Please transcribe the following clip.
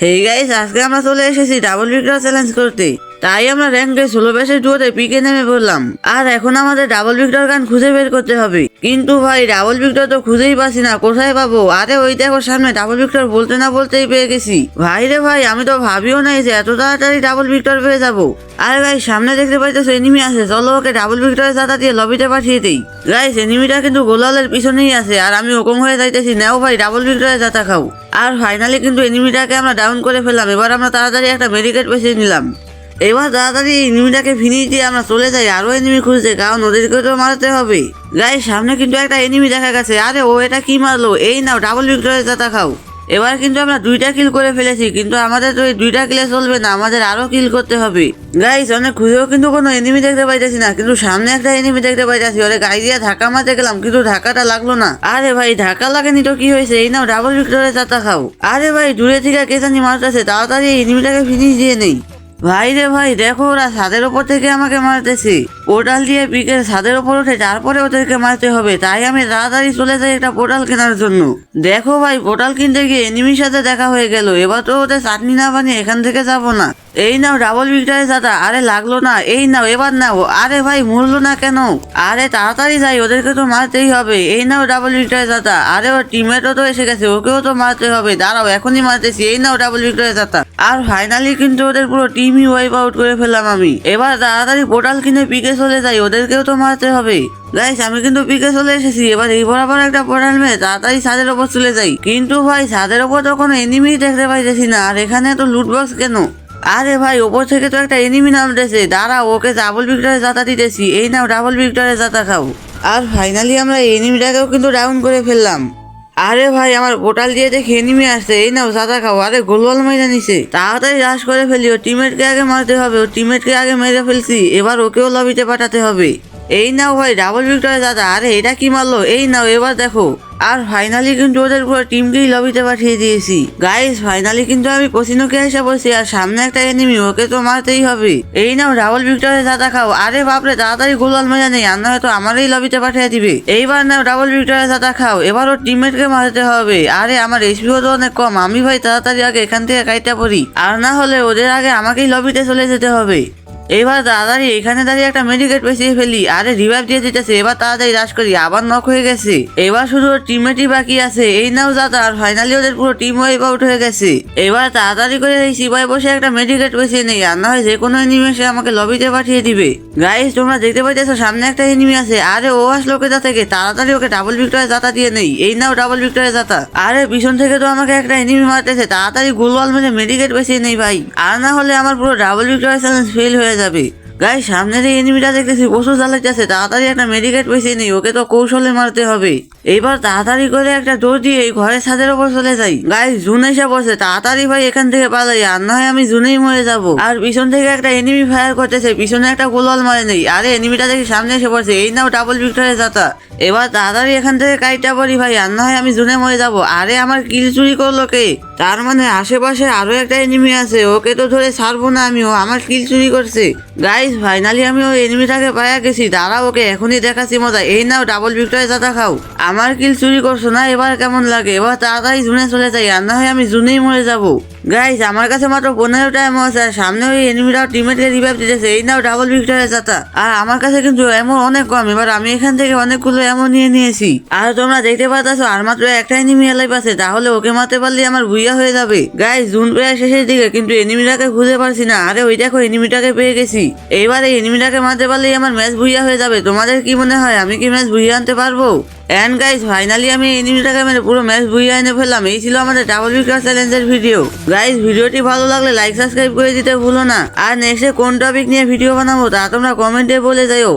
Hey guys আজকে আমরা চলে এসেছি ডাবল বিগ্রহ চ্যালেঞ্জ করতে। তাই আমরা র্যাঙ্কে ষোলো বেসের ডুয়োতে পিকে নেমে পড়লাম আর এখন আমাদের ডাবল ভিক্টর গান খুঁজে বের করতে হবে। কিন্তু ভাই ডাবল ভিক্টর তো খুঁজেই পাচ্ছি না, কোথায় পাবো? আরে ওই দেখো, সামনে ডাবল ভিক্টর বলতে না বলতেই পেয়ে গেছি। ভাই রে ভাই, আমি তো ভাবিও নাই যে এত তাড়াতাড়ি ডাবল ভিক্টর পেয়ে যাব। আরে ভাই সামনে দেখতে পাইতেছো এনিমি আছে, চলো ওকে ডাবল ভিক্টরের চাতা দিয়ে লবিতে পাঠিয়ে দেই। গাইস এনিমিটা কিন্তু গোলালের পিছনেই আছে, আর আমি ওকম হয়ে যাইতেছি, নাও ভাই ডাবল ভিক্টরের চাতা খাও। আর ফাইনালি কিন্তু এনিমিটাকে আমরা ডাউন করে ফেললাম, এবার আমরা তাড়াতাড়ি একটা মেডিকেট বেছে নিলাম। এবার তাড়াতাড়ি এনিমিটাকে ফিনিশ দিয়ে আমরা চলে যাই। আরও এনিমি খুঁজতে, কারণ ওদেরকে তো মারতে হবে। গাই সামনে কিন্তু একটা এনিমি দেখা গেছে। আরে, ও এটা কি মারলো? এই নাও ডাবল ভিক্টরের চাতা খাও। এবার কিন্তু আমরা দুইটা কিল করে ফেলেছি, কিন্তু আমাদের তো এই দুইটা কিলে চলবে না, আমাদের আরও কিল করতে হবে। গাইস অনেক খুঁজেও কিন্তু কোনো এনিমি দেখতে পাইতেছি না, কিন্তু সামনে একটা এনিমি দেখতে পাইতেছি। ওরে, গাড়ি দিয়ে ধাক্কা মারতে গেলাম, কিন্তু ধাক্কাটা লাগল না। আরে ভাই, ধাক্কা লাগেনি তো কি হয়েছে? এই নাও ডাবল ভিক্টরের চাতা খাও। আরে ভাই, দূরে থেকে কে জানি মারতেছে, তাড়াতাড়ি এনিমিটাকে ফিনিশ দিয়ে নেই। ভাই রে ভাই দেখো ওরা ছাদের ওপর থেকে আমাকে মারতেছে। পোর্টাল দিয়ে পিকের ছাদের ওপর উঠে তারপরে ওদেরকে মারতে হবে। তাই আমি তাড়াতাড়ি চলে যাই একটা পোর্টাল কেনার জন্য। দেখো ভাই, পোর্টাল কিনতে গিয়ে এনিমির সাথে দেখা হয়ে গেল। এবার তো ওদের চাটনি না বানিয়ে এখান থেকে যাব না। এই নাও, ডাবল ভিক্টরের দাদা আরে লাগল না, এই নাও, এবার নাও। আরে ভাই, মরলো না কেন? আরে তাড়াতাড়ি যাই, ওদেরকে তো মারতেই হবে। এই নাও, ডাবল ভিক্টরের দাদা আরে ওর টিমমেটও তো এসে গেছে, ওকেও তো মারতে হবে। দাঁড়াও, এখনই মারতেছি। এই নাও, ডাবল ভিক্টরের দাদা আর ফাইনালি কিন্তু ওদের পুরো টিমই ওয়াইপ আউট করে ফেললাম আমি। এবার তাড়াতাড়ি পোর্টাল কিনে পিকে চলে যাই ওদেরকেও তো মারতে হবে। গাইস আমি কিন্তু পিকে চলে এসেছি। এবার এই বরাবর একটা পোর্টাল মেয়ে, তাড়াতাড়ি ছাদের ওপর চলে যাই। কিন্তু ভাই, ছাদের ওপর তো কোনো এনিমি দেখতে পাইতেছি না। আর এখানে তো লুটবক্স কেন? আরে ভাই, ওপর থেকে তো একটা এনিমি নাম নামতেছে। দাঁড়া, ওকে ডাবল ভিক্টরে জাতা দিতেছি। এই নাও ডাবল ভিক্টরে জাতা খাও। আর ফাইনালি আমরা এনিমিটাকেও কিন্তু ডাউন করে ফেললাম। আরে ভাই, আমার বোটাল দিয়ে খেয়ে এনিমি আসছে, এই নাও সাদা খাও। আরে গোলওয়াল মেরে নিছে। তাড়াতাড়ি রাশ করে ফেলি ও টিমেটকে আগে মারতে হবে ও টিমেটকে আগে মেরে ফেলছি, এবার ওকেও লবিতে পাঠাতে হবে। এই নাও ভাই ডাবল ভিক্টরে দাদা, আরে এটা কি মারলো? এই নাও, এবার দেখো। আর ফাইনালি কিন্তু ওদের পুরো টিমকেই লবিতে পাঠিয়ে দিয়েছি। গাইস ফাইনালি কিন্তু আমি পসিনোকে এসে বসি আর সামনে একটা এনিমি ওকে তো মারতেই হবে। এই নাও ডাবল ভিক্টরে দাদা খাও। আরে বাপরে, তাড়াতাড়ি গোলাল মজা নেই, আর না হয়তো আমারই লবিতে পাঠিয়ে দিবে। এইবার নাও ডাবল ভিক্টরে দাদা খাও। এবার ওর টিমমেটকে মারতে হবে। আরে, আমার এইচপিও তো অনেক কম। আমি ভাই তাড়াতাড়ি আগে এখান থেকে কাইটা পড়ি। আর না হলে ওদের আগে আমাকেই লবিতে চলে যেতে হবে। এবার তাড়াতাড়ি এখানে দাঁড়িয়ে একটা মেডিকেট পেঁচিয়ে ফেলি। আরে রিভাইভ দিয়ে দিতেছে, এবার তাড়াতাড়ি রাশ করি, আবার নক হয়ে গেছে। এবার শুধু টিমেটই বাকি আছে। এই নাও দাদা, আর ফাইনালি ওদের পুরো টিম ওয়াইপ আউট হয়ে গেছে। এবার তাড়াতাড়ি করে এই সিপাই বসে একটা মেডিকেট পেঁচিয়ে নেই, আর না হয় যে কোনো এনিমেশে আমাকে লবিতে পাঠিয়ে দিবে। গাইস তোমরা দেখতে পাইতেছো, সামনে একটা এনিমি আছে। আরে ও আসলো কোথা থেকে? তাড়াতাড়ি ওকে ডাবল ভিক্টরে জাতা দিয়ে নেই। এই নাও ডাবল ভিক্টরে জাতা আরে পিছন থেকে তো আমাকে একটা এনিমি মারতেছে। তাড়াতাড়ি গোলওয়াল মেরে মেডিকেট পেঁচিয়ে নেই ভাই। আর না হলে আমার পুরো ডাবল ভিক্টরে চ্যালেঞ্জ ফেল হয়ে যাবে গাই সামনের এই এনিমিটা দেখতেছি, প্রচুর চালাইতেছে তাড়াতাড়ি একটা মেডিকেট পেয়েছে নেই, ওকে তো কৌশলে মারতে হবে। এইবার তাড়াতাড়ি করে একটা দৌড় দিয়ে এই ঘরের ছাদের ওপর চলে যাই। গাই জুন এসে বসে তাড়াতাড়ি ভাই এখান থেকে পালাই, আর না হয় আমি জুনেই মরে যাব। আর পিছন থেকে একটা এনিমি ফায়ার করতেছে, পিছনে একটা গোলাল মারে নেই। আরে এনিমিটা দেখি সামনে এসে পড়ছে, এই নাও ডাবল ভিক্টরে যাতা এবার তাড়াতাড়ি এখান থেকে কাইটা পড়ি ভাই, আর হয় আমি জুনে মরে যাব। আরে, আমার কিল চুরি করল কে? তার মানে আশেপাশে আরও একটা এনিমি আছে, ওকে তো ধরে ছাড়বো না আমি, ও আমার কিল চুরি করছে। গাইস ফাইনালি আমি ওই এনিমিটাকে পাইয়া গেছি। দাঁড়া ওকে, এখনই দেখাচ্ছি মজা। এই নাও ডাবল ভিক্টরি দাদা খাও আমার কিল চুরি করছ না, এবার কেমন লাগে? এবার তাড়াতাড়ি জুনে চলে যাই, আর না হয় আমি জুনেই মরে যাব। গাইস আমার কাছে মাত্র পনেরোটা আছে আর সামনে ওই এনিমিটাও টিমেটকে রিভাইভ দিতেছে। এই নাও ডাবল ভিক্টরে দাতা আর আমার কাছে কিন্তু এমন অনেক কম। এবার আমি এখান থেকে অনেকগুলো এমন নিয়ে নিয়েছি। আর তোমরা দেখতে পাচ্ছ আর মাত্র একটা এনিমি এলাই পাচ্ছে তাহলে ওকে মারতে পারলে আমার ভুইয়া হয়ে যাবে। গাইস জুন প্রায় শেষের দিকে, কিন্তু এনিমিটাকে খুঁজে পারছি না। আরে, ওই দেখো এনিমিটাকে পেয়ে গেছি। এইবার এই এনিমিটাকে মারতে পারলেই আমার ম্যাচ ভুইয়া হয়ে যাবে। তোমাদের কি মনে হয়? আমি কি ম্যাচ ভুইয়া আনতে পারব? অ্যান্ড গাইজ ফাইনালি আমি এনিমিটাকে মেরে পুরো ম্যাচ বুঝিয়ে এনে ফেললাম। এই ছিল আমাদের ডাবল ভিক্টর চ্যালেঞ্জের ভিডিও গাইজ ভিডিওটি ভালো লাগলে লাইক সাবস্ক্রাইব করে দিতে ভুলো না। আর নেক্সটে কোন টপিক নিয়ে ভিডিও বানাবো তা তোমরা কমেন্টে বলে যাও